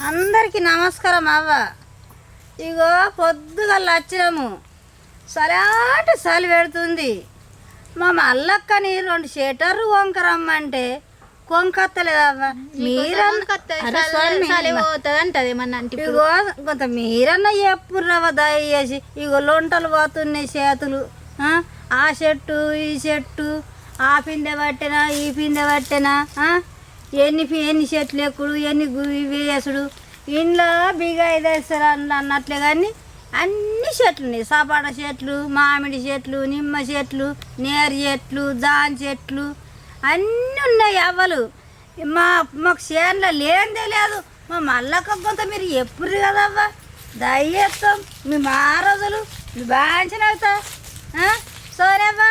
అందరికీ నమస్కారం అవ్వ. ఇగో పొద్దుగా వచ్చినాము సలాట చలి పెడుతుంది. మా మల్లక్కని రెండు షేటర్లు వంకరమ్మంటే కొంకత్తలేదవ్వ మీరన్న అరే స్వామి, పోతుంది అంటది ఏమన్నా అంటే ఇగో కొంత మీరన్న చెప్పుర్రవ దయచేసి ఇగో లొంటలు పోతున్నాయి చేతులు ఆ? చెట్టు ఈ చెట్టు ఆ పిందె పట్టెనా ఈ పిందె పట్టెనా? ఎన్ని ఎన్ని చెట్లు ఎక్కుడు ఎన్ని వేసుడు. ఇంట్లో బిగా ఇదేస్తారు అన్నట్లే కానీ అన్ని చెట్లు ఉన్నాయి. సపాట చెట్లు మామిడి చెట్లు నిమ్మ చెట్లు నేరు చెట్లు జాన్ చెట్లు అన్నీ ఉన్నాయి అవ్వలు. మా మాకు చేనులో లేనిదే లేదు. మా మల్లక్క కొంత మీరు ఎప్పుడు కదవ్వా దయ్యేస్తాం మీ మహారాజులు మీ బాంచిన అవుతా. సోనేవ్వా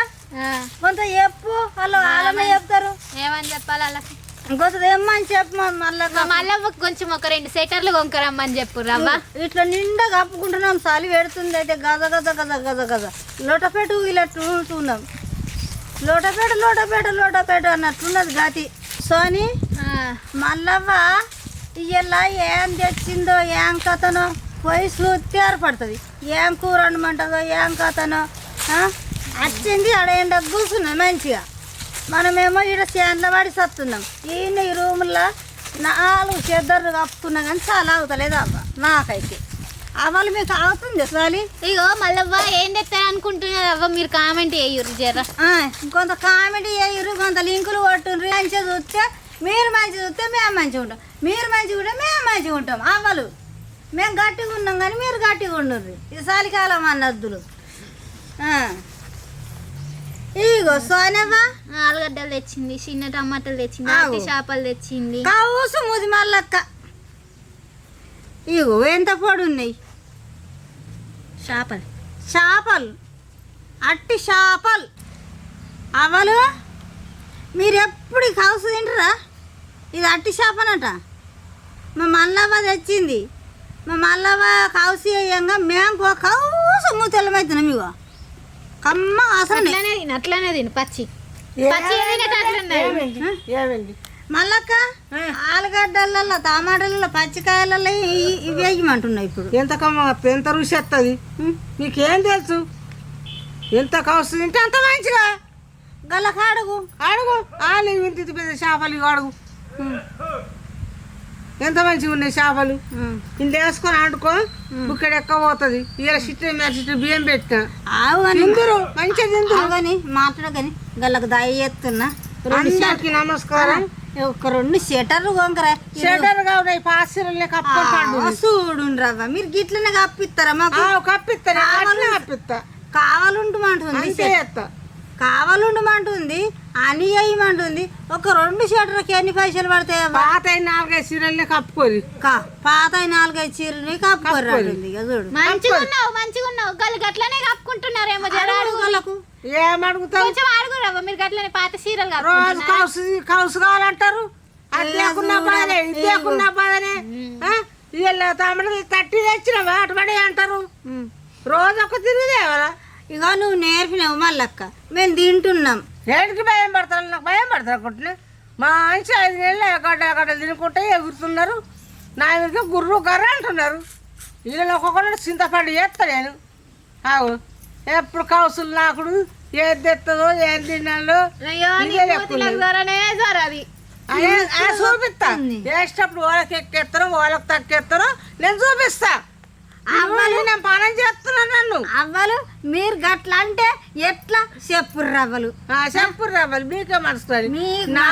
కొంత చెప్పు వాళ్ళు వాళ్ళనే చెప్తారు? ఏమని చెప్పాలి అలా ఏమని చెప్పు మా మల్లక్క మళ్ళీ కొంచెం ఒక రెండు సెటర్లు కొనుక్కరమ్మని చెప్పు రవ్వ ఇట్లా నిండా కప్పుకుంటున్నాం చలి పెడుతుంది అయితే గద గద గద గద గద లోటపేట ఇలా ఉంటున్నాం లోటపేట లోటపేట లోటపేట అన్నట్లున్నది గతి. సోని మల్లవ్వ ఇయ్యల్ల ఏం తెచ్చిందో ఏం కథనో పోయి చూస్తే ఏర్పడుతుంది. ఏం కూర వండమంటుందో ఏం కథనో? వచ్చింది ఎండ కూర్చున్నాం మంచిగా. మనమేమో ఈడ చేన్ల పడి సత్తున్నాం. ఈయన ఈ రూముల్లో నాలుగు చెద్దర్లు కప్పుకున్నా కానీ చాలా అవుతలేదు అవ్వ నాకైతే. అవ్వాలి మీకు అవుతుంది సాలి ఇగో మళ్ళవ్వ ఏం తెస్తారు అనుకుంటున్నారు అవ్వ? మీరు కామెంట్ చేయరు జర. కొంత కామెడీ చేయరు కొంత లింకులు కొట్టుండ్రు మంచిగా చూస్తే మీరు మంచిగా చూస్తే మేము మంచిగా ఉంటాం. మీరు మంచిగా ఉంటే మేము మంచిగా ఉంటాం. అవ్వలు మేము గట్టిగా ఉన్నాం కానీ మీరు గట్టిగా ఉండుర్రి. ఇది చలికాలం అన్నద్దులు. ఆ. ఇగో ఆలుగడ్డలు తెచ్చింది చిన్న టమాటాలు తెచ్చింది. అట్టి చేపలు తెచ్చింది. కౌసు ముది మల్లక్క. ఇగో ఎంత పొడి ఉన్నాయి చేపలు. చేపలు. అట్టి చేపలు. అవలు మీరు ఎప్పుడు కౌసు తింటారా? ఇది అట్టి చేపనట. మా మల్లవ్వ తెచ్చింది. మా మల్లవ్వ కౌసు వేయంగా మేము కౌసు మూతలమవుతున్నాం ఇగో. కమ్మ అసలు అట్లనే తిను అట్లనే తిను పచ్చి. పచ్చి తినేట అట్లున్నది ఏమండి? మల్లక్క ఆలుగడ్డలలో టమాటాలలో పచ్చికాయలలో ఇవి వేయమంటున్నాయి ఇప్పుడు. ఎంత కమ్మ ఎంత రుచి వస్తుంది నీకేం తెలుసు? ఎంత కావస్తుంది తింటే అంత మంచిగా. గల్లకాడుగు అడుగు. ఆలు ఇంత పెద్ద చేపలు అడుగు. ఎంత మంచిగా ఉన్నాయి చేపలు? ఇంత వేసుకొని వండుకో బుక్కడ ఎక్క పోతుంది. ఇలా సిట్టు మీద బియ్యం పెట్టిన. తిందురు. మంచిగా తిందురు. కానీ దయ ఎత్తున్నా. అందరికి నమస్కారం. ఒక రెండు షెటర్లు కొంకరా షెటర్ ఉన్నాయి పాసిరల్ని కప్పుకొని చూడు రవ్వ మీరు గిట్లనే కప్పిస్తారా మాకు? కప్పిస్తా అట్లా కప్పిస్తా కావాలుంటమంటుంది అంతే కావాలుండమంటుంది అని వేయమంటుంది ఒక రెండు షెటర్కి ఎన్ని పైసలు పడతాయి పాత నాలుగైదు సీరియల్ని కప్పుకోరి. పాత నాలుగైదు చీరలు కప్పుకోరంటుంది ఇక చూడు మంచిగా ఉన్నావు మంచిగా ఉన్నావు గల్లు గట్లనే కప్పుకుంటున్నారేమో జర అడుగు గల్లకు ఏమడుగుతావు కొంచెం అడుగు రవ్వ మీరు గట్లనే పాత చీరలు రోజు కౌసు కౌసు కావాలంటారు? అది లేకున్నా బాధనే ఇది లేకున్నా బాధనే. వీళ్ళ తమ్ముడు తట్టి తెచ్చినవా? అటుబడి అంటారు. ఉమ్. రోజు ఒక తిరుగుదేవరా ఇక నువ్వు నేర్పినావు మళ్ళక్క మేము తింటున్నాం. ఏంటికి భయం పడతారు? నాకు భయం పడతారు అనుకుంటున్నా మంచి ఐదు నెలలు ఎక్కడ ఎక్కడ తినుకుంటే ఎగురుతున్నారు. నా మీద గుర్రు గర్ర అంటున్నారు. వీళ్ళని ఒక్కొక్కరు చింతపండు చేస్తా నేను. ఆవు ఎప్పుడు కౌసులు నాకుడు ఏది తెస్తుందో ఏం తిన్నాలో అది. చూపిస్తా. వేసేటప్పుడు వాళ్ళకి ఎక్కేస్తారో వాళ్ళకి తక్కేస్తారో నేను చూపిస్తా. అవ్వాలి నేను పనం చేస్తున్నాను నన్ను. అవ్వలు మీరు గట్ల అంటే ఎట్లా? చెప్పు రవ్వలు ఆ, చెప్పు రావాలి మీకే మీకు నా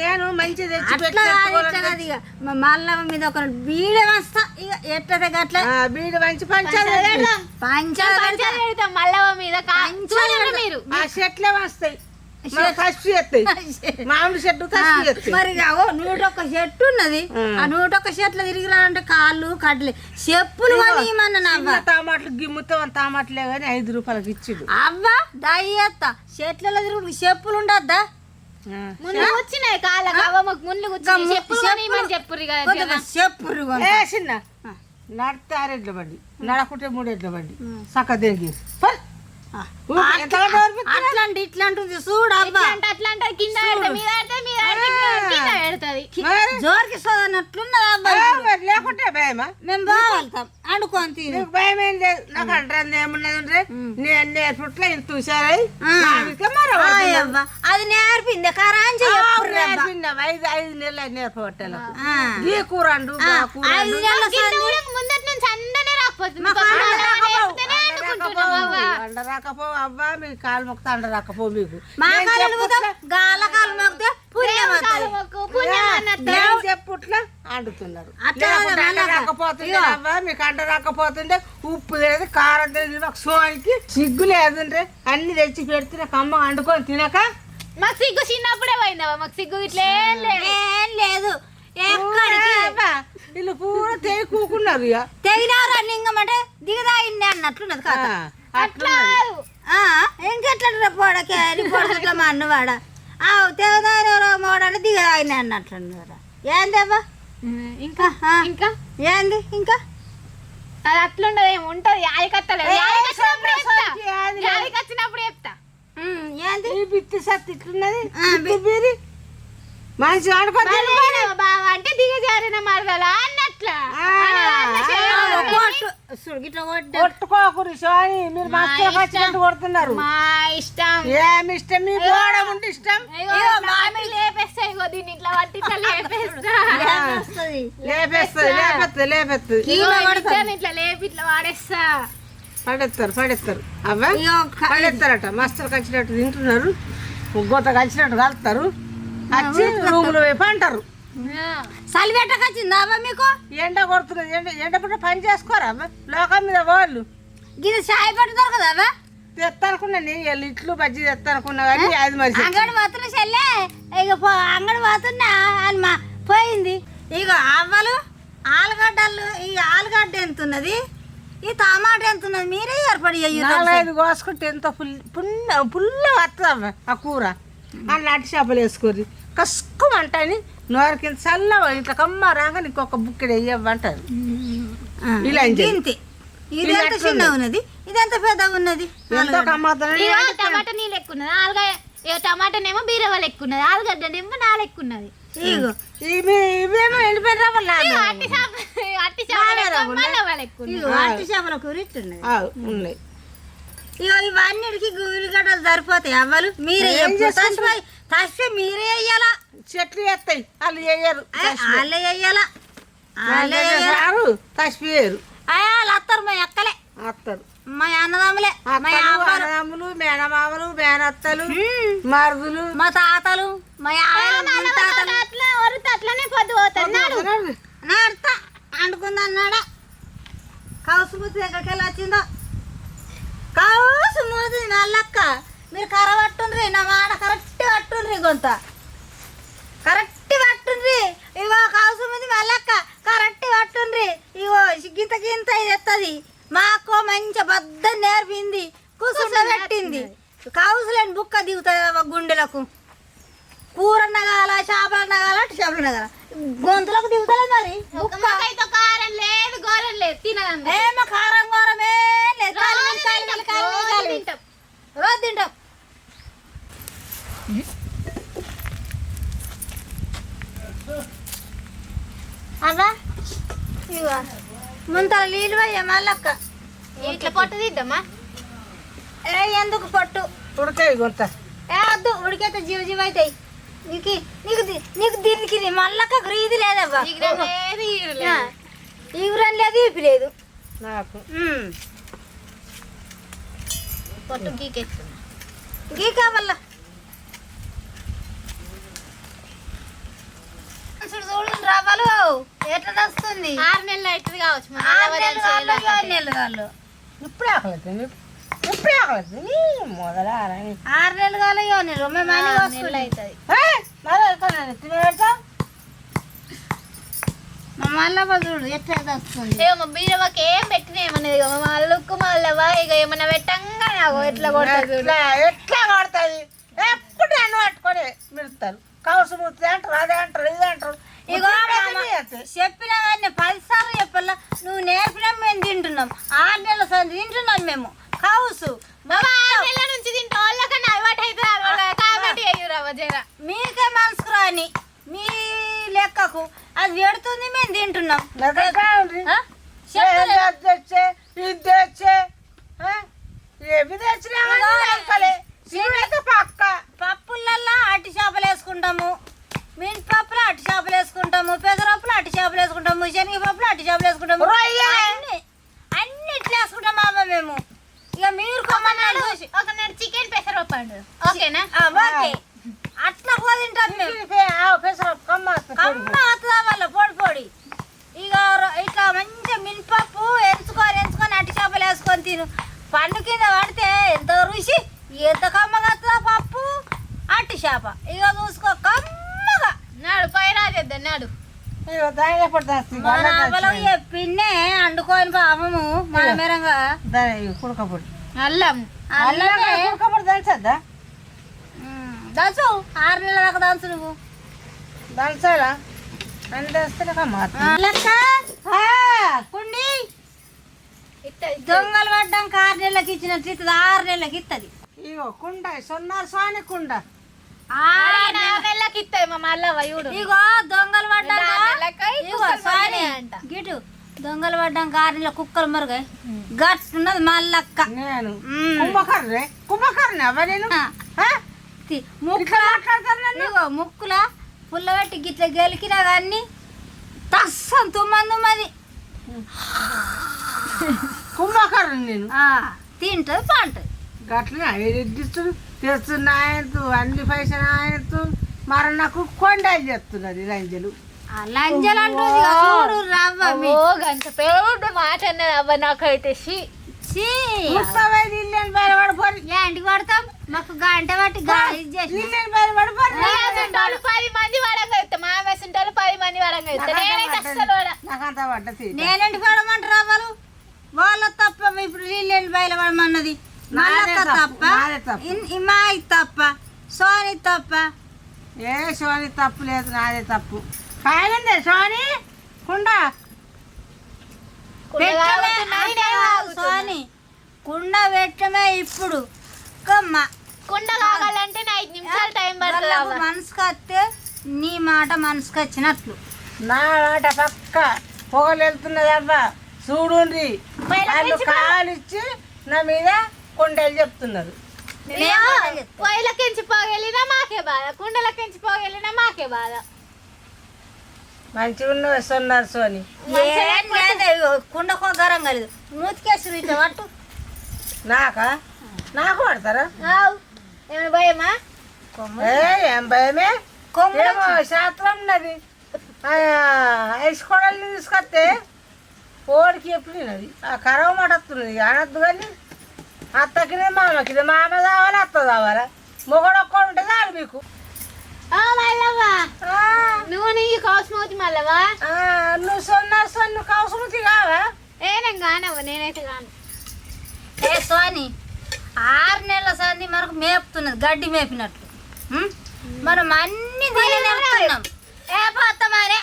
నేను మంచి తెచ్చి అట్లా కాదు, ఇట్లా కాదు ఇక మా మల్లమ్మ మీద ఒక బీడ వస్తా ఇక ఎట్లా గట్ల. ఆ, బీడు మంచి పంచాలి. పంచాలు మల్లవ మీద. మీరు. ఆ చెట్లే వస్తాయి. మామిడి చెట్టు మరి నూట ఒక్క చెట్టు ఉన్నది. ఆ. నూట ఒక్క చెట్లు తిరిగి రాలంటే కాళ్ళు కడ్లే. చెప్పులు కొని ఇమ్మన్న నా అవ్వ చిన్న టమాటాలు గిమ్ముతాం టమాటలే కానీ ఐదు రూపాయలకి ఇచ్చిడు అవ్వ దయ్యత్త చెట్లలో తిరుగుడు చెప్పులు ఉండద్దా. ముళ్ళు వచ్చినాయి కాళ్ళకు అవ్వ మాకు ముళ్ళు వచ్చినాయి చెప్పులు కొనియమని చెప్పురు ఇక జర. చెప్పులు ఏ చిన్న. నడితే ఆరెడ్ల బండి. నడకుంటే మూడెడ్ల బండి. సక్క దేగి అట్లాంటి ఇట్లాంటిది చూడు అబ్బా. ఇట్లా అంటే అట్లా అంటే కింద పెడతది. జోరికి సోదనట్లున్నది లేకుంటే భయమా? మేము బాగలుగుతాం అనుకోని నీకు భయం ఏం లేదు. నాకు అంటారు ఏమున్నది నేను నేర్పుట్ల ఇంత చూసారై అబ్బా. అది నేర్పింది కరాంచి ఐదు ఐదు నెలలు నేర్పబట్టాను ఈ కూర అండు ఐదు నెలల ముందటి నుంచి అందనే రాకపోతుంది. మీకు మాకు అలా అండ నేర్పుతూనే అనుకుంటున్నాం అవ్వ. అండ రాకపో అవ్వా మీకు కాలు మొక్త అండ రాకపో మీకు. మా నేను కాలు చెప్పుట్లా- గాల మోగితే పుణ్యం. నేను చెప్పుట్లా అట్లా లేకుంటే అవ్వా మీకు ఉప్పు లేదు కారం లేదు నాకు సోనికి సిగ్గు లేదంటే అన్ని తెచ్చి పెడితే నాకు అమ్మ వండుకొని తినక. మాకు సిగ్గు చిన్నప్పుడే పోయిందవ్వ మాకు సిగ్గు ఇట్లా ఏం లేదు. ఏం వీళ్ళు పూర తెగి కూకున్నారు ఇక. తెగినారు లింగం అంటే దిగదాగింది అన్నట్లున్నది కథ. అట్లా ఇంకెట్లా పోడకే? పొడగట్ల మా అన్నవాడ ఆ తెగదారు మోడంటే దిగదాగింది అన్నట్లున్నారు ఏందేబ్బా ఇంకా. ఇంకా? ఏంది? ఇంకా? అది అట్లుండదు ఏమి ఉంటది? యాదికత్తలేదు ఏ, యాదికచ్చినప్పుడు చెప్తా. ఏంది? ఈ బిత్తి సత్తి ఇట్లున్నది. మనిషి అంటే దిగజారిన మరదల అన్నట్ల. కొట్టుకోకురు సోని మీరు మస్తు కొడుతున్నారు. మా ఇష్టం. ఏమి ఇష్టం? మీ ఉంటే ఇష్టం. ఇగో మామిడి లేపేస్తా ఇగో దీన్ని ఇట్లా పట్టి ఇట్లా లేపేస్తుంది. ఇట్లా లేపి ఇట్లా వాడేస్తా. పడేస్తారు పడేస్తారు. అవ్వా? పడేస్తారట. మస్తు కలిసినట్టు తింటున్నారు. గొత్త కలిసినట్టు కలుపుతారు వచ్చి రూములు పెట్టకొచ్చిందా అబ్బా మీకు? ఎండ కొడుతున్నది ఎండ ఎండ పుట్ట పని చేసుకోరా? లోకం మీద వాళ్ళు. గిది చాయ్ పెట్టుతారు కదా అబ్బా తెస్తానుకున్నా నేను వీళ్ళు ఇట్లు బజ్జీ తెస్తానుకున్నా కానీ అది మరి అంగడి పోతున్న చెల్లె. ఇక అంగడి పోతున్నా అని మా పోయింది. ఇక అవ్వలు ఆలుగడ్డలు ఈ ఆలుగడ్డ ఎంత ఉన్నది ఈ టమాటా ఎంత ఉన్నది మీరే ఏర్పడి నాలుగైదు కోసుకుంటే ఎంత పుల్ పుల్ల పుల్ల వస్తుంది ఆ కూర. అందులో అట్టి చేపలు వేసుకోరు కసుకుమంటని నోరికి చల్ల ఇట్లా కమ్మ రాగా నీకు ఒక బుక్కెడు వేయవ్వంటారు ఇలా? ఇంతే. ఇది ఎంత చిన్న ఉన్నది? ఇది ఎంత పెద్ద ఉన్నది? ఎంతో టమాటా నీ లెక్కున్నది ఆలుగా టమాటానేమో బీరవ లెక్కున్నది ఆలుగడ్డనేమో నా లెక్కున్నది ఇగో. ఇవి ఇవేమో ఎండిపోయిన ఇగో అట్టి చేప అట్టి చేప మళ్ళీ లెక్కున్నది ఇగో అట్టి చేపల కూర ఉన్నాయి. ఇగో ఇవన్నిటికి ఉల్లిగడ్డలు సరిపోతాయి అవ్వలు. మీరే ఏం మీరే వేయాలా చెట్లు వేస్తాయి వాళ్ళు వేయరు వాళ్ళే వేయాలా వాళ్ళే వేయాలా రారు తసిపోయారు వాళ్ళు అత్తారు మా అక్కలే. అత్తరు మా అన్నదమ్ములే మా అన్నదమ్ములు మేనమామలు మేనత్తలు మరుదులు. మా తాతలు మా అట్లనే పొద్దు పోతుంది నాడు. నాడత అంటుకుంది అన్నాడా? కౌసు ముద్దు ఎక్కడికి వెళ్ళి వచ్చిందో? కౌసు మూతి నల్లక్క. మీరు కర్ర పట్టుండ్రి నా మాట కరెక్ట్ పట్టుండ్రి కొంత కరెక్ట్ పట్టుండ్రి. ఇగో కౌసు ముద్ది మల్లక్క కరెక్ట్ పట్టుండ్రి. ఇగో గింత గింత ఇది ఎత్తది. మా అక్క మంచి బద్ద నేర్పింది కూసుండ పెట్టింది కౌసులేని బుక్క దిగుతుంది గుండెలకు. కూర నగాల చేపలు నగాల చేపలు నగాల గొంతులకు దిగుతలేదు మరి. కారం లేదు గోరం లేదు. తినదండి ఏమ కారం ఏం లేదు కాలు మీద కాలు మీద కాలు మీద కాలు మీద. తింటాం రోజు తింటాం అవ్వా ఇగో పోయే మళ్ళక్క ఇట్లా పొట్టు తిద్దామా ఏ ఎందుకు పట్టు? ఉడకాయి కొంత ఏ వద్దు ఉడికైతే జీవ జీవ అవుతాయి నీకు నీకు ది- నీకు దీనికి మళ్ళక్క గ్రీది లేదవ్వా? ఈగరం లేదు ఈగరం లేదు. నాకు. పొట్టు గీకెత్తున్నా గీ కావాల చూడు చూడు రవ్వలు. ఎట్లా వస్తుంది ఆరు నెలలు అవుతుంది కావచ్చు. ఆరు నెలలు వాళ్ళు. ఏడు నెలలు వాళ్ళు. ఇప్పుడే ఆకలేదు ఇప్పుడే ఆకలేదు నీ మొదలారని ఆరు నెలలు కావాలి ఏడు నెలలు మేము అన్ని ఆరు కోసుకుంటాం. నెలలు అవుతుంది. మా మల్లవ్వ చూడు ఎట్లా వస్తుంది ఇక మా బీరవకి ఏం పెట్టినా ఏమన్నది ఇక మా అల్లుకు మళ్ళవా ఇక ఏమన్నా పెట్టంగా నాకు ఎట్లా కొట్టదు ఎట్లా కొడతాయి ఎప్పుడు నన్ను పట్టుకొని మిడతారు కౌసు ముత్తి అంటారు అదే అంటారు ఇది అంటారు. ఇగో చెప్పినా పదిసార్లు చెప్పాల. నువ్వు నేర్పడం మేము తింటున్నాం. ఆరు నెలల సంది తింటున్నాం మేము. కావుసు. నుంచి అలవాటు మీకే మనసుకురాని మీ లెక్కకు అది పెడుతుంది మేము తింటున్నాం. పప్పులల్లో అట్టి చేపలు వేసుకుంటాము మింటి పప్పులు అట్టి చేపలు వేసుకుంటాము పెసరప్పులు అట్టి చేపలు వేసుకుంటాము శనగపప్పులు అట్టి చేపలు వేసుకుంటాము. అన్ని ఇట్లా వేసుకుంటాం అమ్మ మేము. ఇక మీరు కొమ్మన్నాడు చూసి ఒక నాడు చికెన్ పెసరపండు ఓకేనా? ఆ, ఓకే. అట్లా తింటాం మేము. పెసర కమ్మ కమ్మ అవుతుందా వాళ్ళ పొడి పొడి. ఇక ఇట్లా మంచిగా మినపప్పు ఎంచుకొని ఎంచుకొని అట్టి చేపలు వేసుకొని తిను. పండు కింద పడితే ఎంత రుచి ఎంత కమ్మగా పప్పు? అట్టి చేప. ఇక చూసుకో కమ్మగా నాడు పైన చేద్దాం నాడు. చెప్పిందే అండుకొని పాపము మన మేరంగా. కుడకపొడి అల్లం. అల్లమే. కుడకపొడి దంచద్దా ఉమ్, దంచు ఆరు నెలల దాకా దంచు నువ్వు. దంచాలా అని దంస్తే కమ్మ ఆ, లెక్క. కుండి ఇత్తది దొంగలు పడ్డాక ఆరు నెలలకి ఇచ్చినట్టు ఇస్తుంది ఆరు నెలలకి ఇస్తుంది ఇగో కుండ సొన్నారు సాని కుండ. ఇగో దొంగలు పడ్డాక. గిటు దొంగలు పడ్డాక ఆరు నెలల కుక్కలు మరుగాయి గట్టున్నది మల్లక్క. నేను? మ్మ్. కుంభకర్రే కుంభకర్ని అవ్వ నేను? ముక్కుల? ముక్కుల? పుల్లబెట్టి గిట్ల గెలికినా కానీ తస్సం తుమ్మంది మరి కుంభకర్ని నేను? తింటది పంటది. గట్లనే ఎడ్డిస్తుడు తెస్తున్న ఆయనతో అన్ని పైసలు ఆయనతో మరి నాకు కొండలు చెప్తున్నది లంజలు. గంట పేరు మాట అన్నది అవ్వ నాకైతే ఏంటికి పడతాం? మాకు గంట వేసుంటారు పది మంది వడంగా మా పది మంది వడంగా నేనేంటి పడమంటారు అవ్వలు వాళ్ళ తప్ప ఇప్పుడు నీళ్ళేంటి బయలు పడమన్నది. నాదే మల్లక్క తప్పు, ఇమాయి తప్ప. సోని తప్ప. ఏ సోని తప్పు లేదు నాదే తప్పు. కాదండి సోని? కుండ. సోని. కుండ పెట్టమే ఇప్పుడు. కుండ కావాలంటే ఐదు నిమిషాలు టైం పడుతుంది. మనసుకు వస్తే నీ మాట మనసుకు వచ్చినట్లు. నా మాట పక్క. పొగలు వెళ్తున్నది అవ్వ చూడుండ్రి. వాళ్ళు కాలిచ్చి నా మీద కొండలు చెప్తున్నారు? పొయ్యిలకించి పోగెళ్ళినా మాకే బాధ కుండలకించి మాకే బాధ. మంచిగా ఉన్న వస్తున్నారు సోని? కుండకో గరం కలదు. మూతికేసి ఇట్లా పట్టు. నాకా? నాకు పడతారా. ఏమైనా భయమా? ఏ భయమే? కొమ్ములు ఏమో శాస్త్రం ఉన్నది. ఐస్ కొడల్ని తీసుకొస్తే ఓడికి ఎప్పుడున్నది ఆ కరవ మాట వస్తున్నది అనద్దు కానీ అత్తకినే మామకి మామ కావాలి అత్త కావాలా? మొగడు ఒక్కడు ఉంటే చాలు మీకు. ఆ మల్లవ్వ. ఆ, నువ్వు నీ కోసమవుతి మల్లవ్వ? ఆ, నువ్వు సొన్న సొన్ను కౌసుమతి కావా? ఏ నేను కానవ్వ నేనైతే కాను. ఏ సోని ఆరు నెలల సంది మనకు మేపుతున్నది గడ్డి మేపినట్లు? మనం అన్ని తిని నేర్తున్నాం ఏ పోతామనే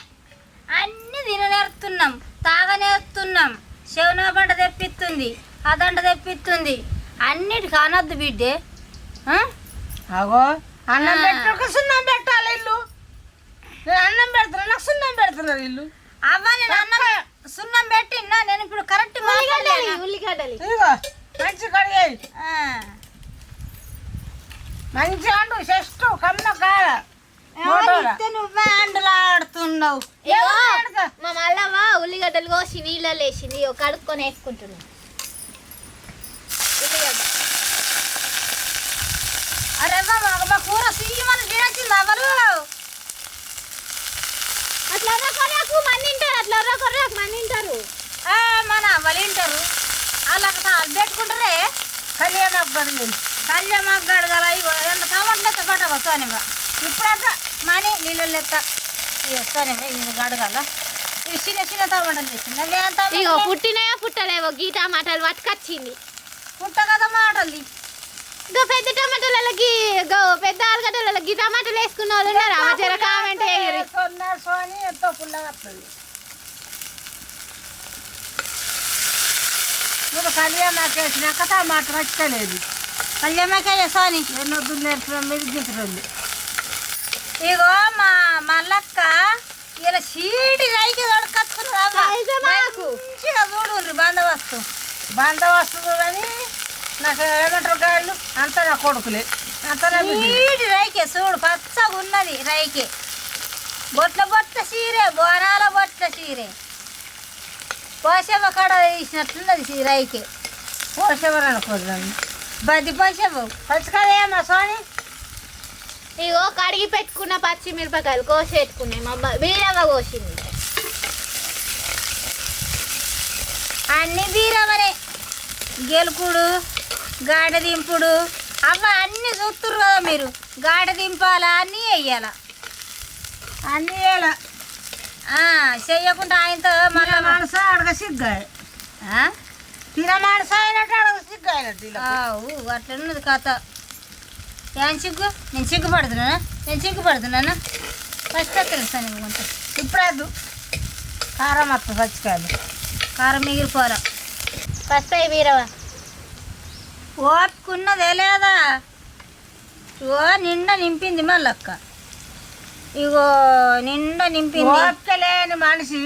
అన్ని తిని నేర్తున్నాం తాగనేస్తున్నాం శవన పంట తెప్పిస్తుంది అదంట తెప్పిస్తుంది. అన్నిటికి అనొద్దు బిడ్డే? అగో అన్నం. పెట్టక సున్నం పెట్టాలి ఇల్లు. నేను అన్నం పెడుతున్నా నాకు సున్నం పెడుతున్నారు ఇల్లు. అవ్వ నేను అన్నం సున్నం పెట్టినా నేను ఇప్పుడు కరెక్ట్ ఉల్లిగడ్డలి ఉల్లిగడ్డలి. ఇదిగో. మంచి కడిగాయి. మంచి అండు చెస్టు కమ్మ కాడ నువ్వే అండులాడుతున్నావు. ఇగో, మా మల్లవ్వ ఉల్లిగడ్డలు కోసి నీళ్ళలో వేసింది కడుక్కొని వేసుకుంటున్నాం. అరే మా కూర సీమని తినచ్చింది అవ్వలు అట్లా కొరకు మంది తింటారు అట్లా తింటారు. ఆ, మన అవ్వలు వింటారు అలా పెట్టుకుంటారే? కళ్యాణం కడిగాయి కళ్యాణ గడగల ఇగో ఎంత ఎత్త పట్ట వస్తానివ్వ ఇప్పుడంతా మనీ నీళ్ళు ఎత్త వస్తానివ్వ ఇది గడగల ఇవి చిన్న టమాటాలు తెచ్చింది. పుట్టలేవో గీ టమాటాలు పట్టుకొచ్చింది. పుట్ట కదా మాటలు ఇగో పెద్ద టమాటాలకి ఇగో పెద్ద ఆలుగడ్డలకి గీ టమాటాలు వేసుకున్న వాళ్ళు ఉన్నారా. జర కామెంట్ సోని ఎంతో పుల్లగా వస్తుంది. ఇప్పుడు కళ్యాణం వేసినాక టమాట వచ్చలేదు కళ్యాణకాయ సోని ఎన్నొద్దు నేర్చుకున్నాం మీరు గింటుతుంది ఇగో మా మల్లక్క ఇలా చీటి రైకి మాకు. మంచిగా చూడు బందోబస్తు. బంద వస్తుంది కానీ నాకు ఏమంటారు గాయలు అంతా నా కొడుకులే. అంతా నా బిడ్డలే. చీటి రైకే చూడు పచ్చగా ఉన్నది రైకే. బొట్ల బొట్ల చీరే బోనాల బొట్ల చీరే. పోసేవ కడ తీసినట్లున్నది చీ రైకే. పోసేవారు అనుకోదాన్ని బది పోసేవ పచ్చికాయమ్మా సోని ఇగో కడిగి పెట్టుకున్న పచ్చిమిరపకాయలు కోసి పెట్టుకున్నాయి మా వీరవ్వ కోసింది. అన్ని బీరవరే గెలుకుడు. గాడ దింపుడు. అవ్వ అన్ని చూస్తుర్రు కదా మీరు. గాడ దింపాలా అన్నీ వెయ్యాలా అన్నీ వేయాల. చెయ్యకుండా ఆయనతో మన మనసు అడగ సిగ్గాయ? తిన మనసు అయినట్టు అడగ సిగ్గాయనట్టు అట్లన్నది కథ. ఏం సిగ్గు? నేను సిగ్గుపడుతున్నానా? నేను సిగ్గుపడుతున్నానా? ఫస్ట్ తెలుస్తాను నీకు ఇప్పుడు కారం అత్త పచ్చికాయలు. కారం మిగిలిపోరా. ఫస్ట్ అయ్యి వీరవ్వ. ఓపుకున్నదే లేదా? ఓ నిండా నింపింది మళ్ళక్క ఇగో నిండా నింపింది. ఓపిక లేని మనిషి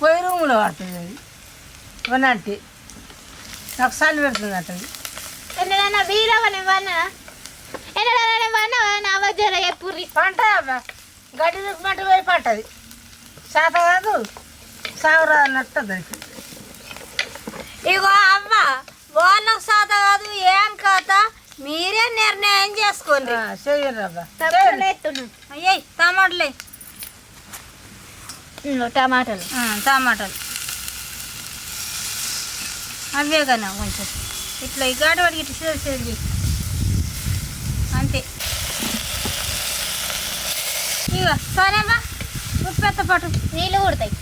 పొయ్యి రూములో పడుతుంది అది. నాకు సల్లి పెడుతుంది అంటది ఎన్నడన్నా వీరవ్వ నివ్వన్నా ఎన్నడన్నా నివ్వన్నా నా ఎప్పుడు పంట. గడ్డి మంట పోయి పట్టది శాత కాదు సాగురా అన్నట్టు దానికి ఇగో అవ్వ వాళ్ళకు సాత కాదు ఏం కథ మీరే నిర్ణయం చేసుకోండి. అయ్యే టమాటలే. టమాటాలు టమాటాలు. అవే కన్నా కొంచెం. ఇట్లా ఈ గాడి వాడికి ఇట్లా సేల్ సేల్ చేయి. అంతే. ఇక సరేమ్మా ఉప్పెత్త పట్టు నీళ్ళు కుడతాయి.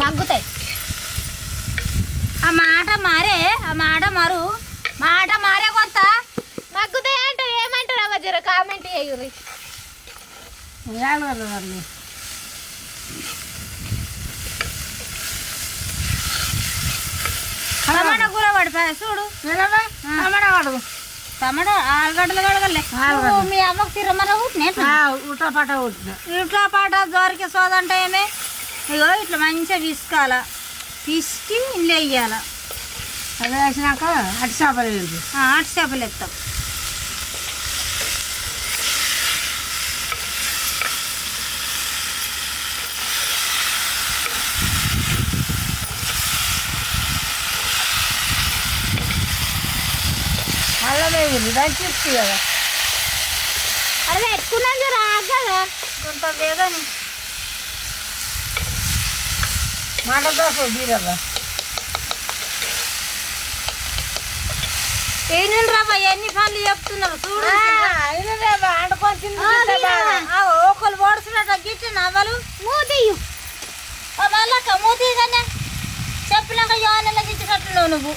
మగ్గుతాయి. ఆ మాట మారే ఆ మాట మారు. మాట మారే కొంత. మగ్గుతాయి అంటారు ఏమంటారు అవ్వ జర కామెంట్ చేయరు టమాటా కూర పడిపోయా చూడు? టమాటా కడుగు టమాటా ఆలుగడ్డలు కడగలే. మీ అమ్మకు తిరమర ఉల్టా పట ఇట్లా పాట దోరికి సోదంటే ఏమే? ఇగో ఇట్లా మంచిగా పిసుకాల పిసికి ఇంట్లో వేయాల. అది వేసినాక అటు చేపలు వేయండి అటు చేపలు ఎత్తాం అల్లం వేయండి దాన్ని చిప్స్ కదా. అది పెట్టుకున్నాను జర ఆగదా కొంత వేగని రాబా ఎన్ని పనులు చెప్తున్నారు చూడు. అండుకొని ఒకళ్ళు ఓడుతున్నట్టు గిట్టు నవ్వలు. మూతియు మళ్ళక్క మూతి కానీ చెప్పినాక యోనెల గిచ్చినట్టున్నావు నువ్వు.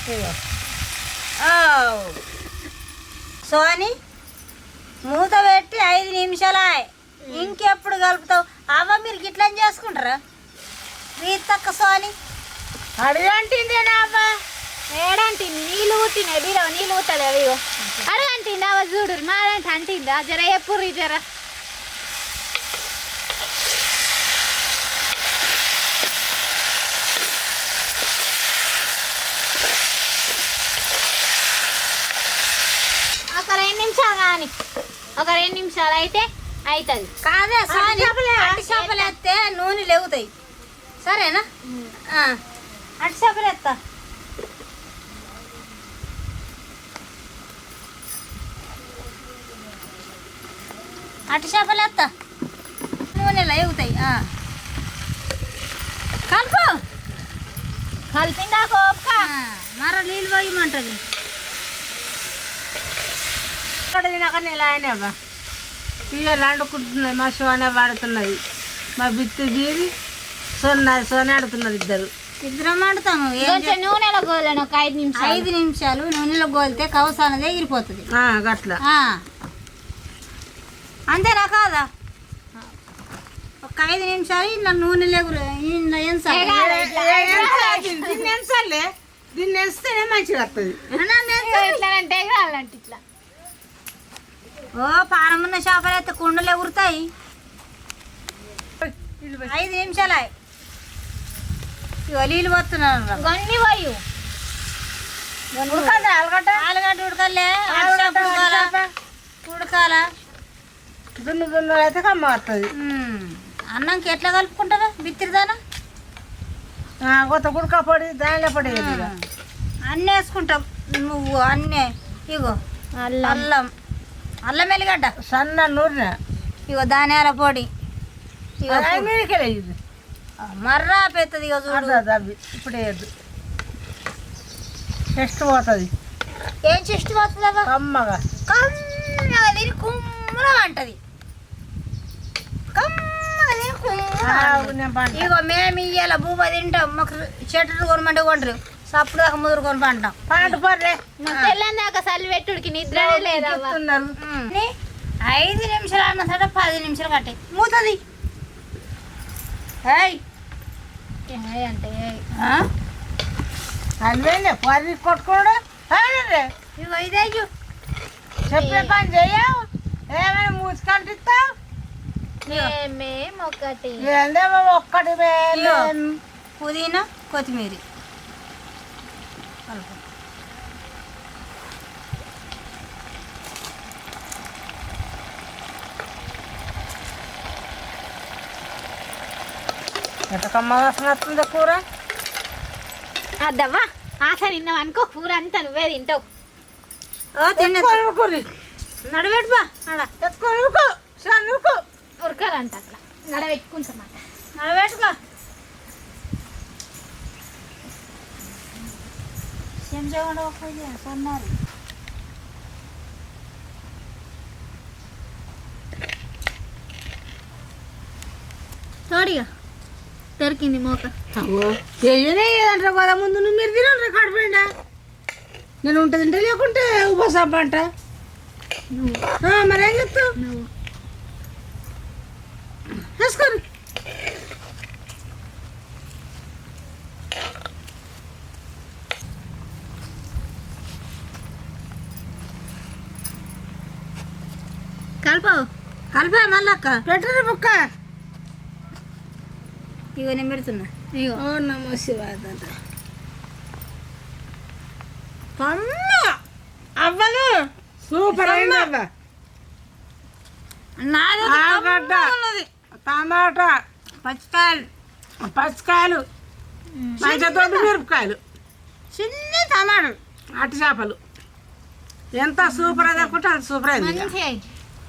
సోని మూత పెట్టి ఐదు నిమిషాలు ఇంకెప్పుడు కలుపుతావు? అవ్వ మీరు గిట్లా చేసుకుంటారా? రీతక్క సోని అడిగంటింది అబ్బా ఏడంటి నీళ్ళు బీరవ నీళ్ళు పుట్టాలి అవి అడగంటింది అవ చూడు మాదంటే అంటిందా? జర ఎప్పుడు జర. ఒక రెండు నిమిషాలు కానీ ఒక రెండు నిమిషాలు అయితే అవుతుంది కాదే చేపలే. చేపలు నూనె లేవుతాయి సరేనా? చేపలు ఎత్తా. అట్టి చేపలు ఎత్తా. నూనెలో ఎగుతాయి. ఆ. కలుపు. కలిపిందా కోపక. ఆ, మర నీళ్ళు పోయమంటది. ఇక్కడ తినాక నెల అయినాబా ఇక రండుకుంటున్నది మా సోన పడుతున్నది మా బిత్తు బీరి సొన్నది సోన ఆడుతున్నది ఇద్దరు. ఇద్దరం కొంచెం నూనెలో గోలను ఒక ఐదు నిమిషాలు. ఐదు నిమిషాలు నూనెలో గోలితే కవసానది ఎగిరిపోతుంది. ఆ, గట్ల. ఆ. అంతేనా కాదా? ఒక ఐదు నిమిషాలు ఇలా నూనె లేగురు ఇందులో ఏం సార్? ఎగాలి ఇట్లా. దీన్ని ఎంచాలే దీన్ని ఎంచితేనే మంచిగా వస్తుంది. ఇట్లా అంటే ఇట్లా. ఓ పారమున్న చేపలు అయితే కుండలు ఎగురుతాయి ఐదు నిమిషాలు ఇగో నీళ్ళు పోతున్నాను. గన్ని పోయి ఉడకండి ఆలుగడ్డ ఆలుగడ్డ ఉడకలే ఉడకాల దున్ను దున్ను అయితే కమ్మ వస్తుంది. అన్నంకి ఎట్లా కలుపుకుంటారా? బిత్తిరిదానా కొత్త గుడక పొడి దానిలో పొడి ఇక. అన్నీ వేసుకుంటాం. నువ్వు అన్నీ ఇగో అల్లం. అల్లం. వెల్లిగడ్డ సన్న నూనె. ఇగో ధనియాల పొడి. ఇగో మర్రా పెద్దది చూడు. అవి ఇప్పుడు వేయద్దు. టెస్ట్ పోతుంది. ఏం చెస్ట్ పోతుందా కమ్మగా. కమ్మగా తిని కుమ్మరం అంటది. కమ్మగా అంటది. ఇగో మేము ఇయ్యాల బూబ తింటాం మాకు చెట్లు కొనమంటే కొంటారు. సప్పుడు దాకా ముదురు కొని పంటాం. పంట పర్రే నాకు తెల్లని దాకా చలి పెట్టుడికి నిద్ర లేదా ఐదు నిమిషాలు అన్న సరే పది నిమిషాలు కట్టే. మూతది. ఏయ్ అనివేలే పది కొట్టుకోడు ఇయ్యు. చెప్పే పని చెయ్యవు? ఏమైనా మూసుకంటిస్తావు? ఒకటి ఏందేమో ఒక్కటి. పుదీనా కొత్తిమీర. ఎంత కమ్మగా వస్తుంది కూర? అద్దవ్వా ఆశ నిన్నావు అనుకో కూర అంతా నువ్వే తింటావు. ఓ తిన్న. ఎత్తుకొని కూరి నడబెట్టుపా నడ ఎత్తుకొని ఉరుకు సన్న ఉరుకు ఉరకాలంట అట్లా నడబెట్టుకుంటామాట నడబెట్టుకో చెంచా కూడా ఒక సన్నారు. తోడిగా. దొరికింది మోక కదా ముందు నువ్వు మీరు తినండి కడిపోయిందా నేను ఉంటుంది తింటే లేకుంటే ఉపసాప అంట. మరేం చెప్తావు? వేసుకోరు. కలపవు. కలిపా మళ్ళీ అక్క. పెట్టరు బుక్క? ఇగో నేను పెడుతున్నా. ఇగో. ఓ నమో శివాయ అవ్వలు! సూపర్ అయింది ఆలుగడ్డ టమాటా పచ్చికాయలు. పచ్చికాయలు మంచి దొడ్డు మిరపకాయలు. చిన్న టమాటాలు అట్టి చేపలు. ఎంత సూపర్ అది అనుకుంటే అది సూపర్ అయింది.